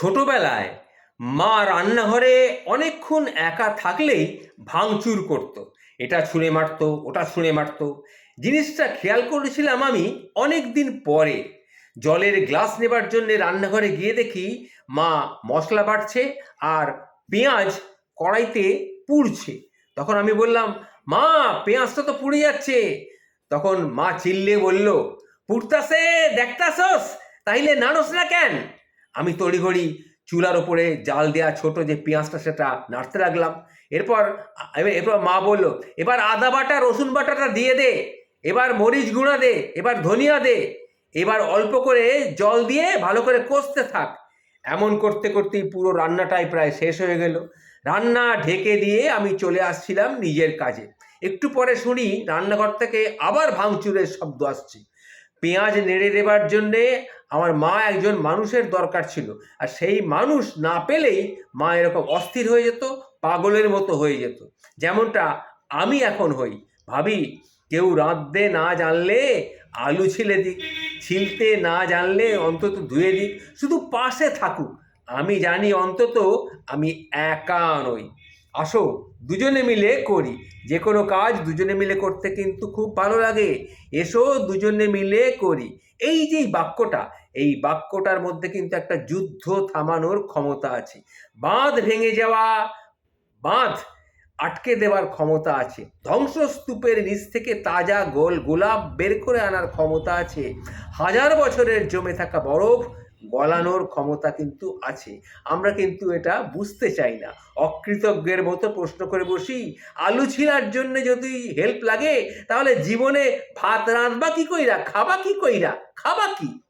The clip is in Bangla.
ছোটবেলায় মা রান্নাঘরে অনেকক্ষণ একা থাকলেই ভাঙচুর করত। এটা ছুঁড়ে মারতো, ওটা ছুঁড়ে মারতো। জিনিসটা খেয়াল করেছিলাম আমি অনেক দিন পরে। জলের গ্লাস নেবার জন্য রান্নাঘরে গিয়ে দেখি মা মশলা বাটছে আর পেঁয়াজ কড়াইতে পুড়ছে। তখন আমি বললাম, মা, পেঁয়াজটা তো পুড়ে যাচ্ছে। তখন মা চিল্লে বলল, পুড়তাছে, দেখতাছস? তাইলে নাড়স না কেন? আমি তড়িঘড়ি চুলার ওপরে জাল দেওয়া ছোট যে পেঁয়াজটা সেটা নাড়তে লাগলাম। এরপর এরপর মা বলল, এবার আদা বাটা, রসুন বাটাটা দিয়ে দে, এবার মরিচ গুঁড়া দে, এবার ধনিয়া দে, এবার অল্প করে জল দিয়ে ভালো করে কষতে থাক। এমন করতে করতেই পুরো রান্নাটাই প্রায় শেষ হয়ে গেল। রান্না ঢেকে দিয়ে আমি চলে আসছিলাম নিজের কাজে। একটু পরে শুনি রান্নাঘর থেকে আবার ভাঙচুরের শব্দ আসছে। পেঁয়াজ নেড়ে দেবার জন্যে আমার মা একজন মানুষের দরকার ছিল। আর সেই মানুষ না পেলেই মা এরকম অস্থির হয়ে যেত, পাগলের মতো হয়ে যেত। যেমনটা আমি এখন হই। ভাবি, কেউ রাঁধতে না জানলে, আলু ছিলে দিক ছিলতে না জানলে অন্তত ধুয়ে দিক। শুধু পাশে থাকুক। আমি জানি অন্তত আমি একা নই। আসো, দুজনে মিলে করি। যে কোনো কাজ দুজনে মিলে করতে কিন্তু খুব ভালো লাগে। এসো, দুজনে মিলে করি। এই যে বাক্যটা এই বাক্যটার মধ্যে কিন্তু একটা যুদ্ধ থামানোর ক্ষমতা আছে। বাঁধ ভেঙে যাওয়া, বাঁধ আটকে দেওয়ার ক্ষমতা আছে। ধ্বংসস্তূপের নিচ থেকে তাজা গোল, গোলাপ বের করে আনার ক্ষমতা আছে। হাজার বছরের জমে থাকা বরফ গলানোর ক্ষমতা কিন্তু আছে। আমরা কিন্তু এটা বুঝতে চাই না। অকৃতজ্ঞের মতো প্রশ্ন করে বসি, আলু ছিলার জন্য যদি হেল্প লাগে, তাহলে জীবনে ভাত রাঁধবা কি কইরা, খাবা কি কইরা, খাবা কি?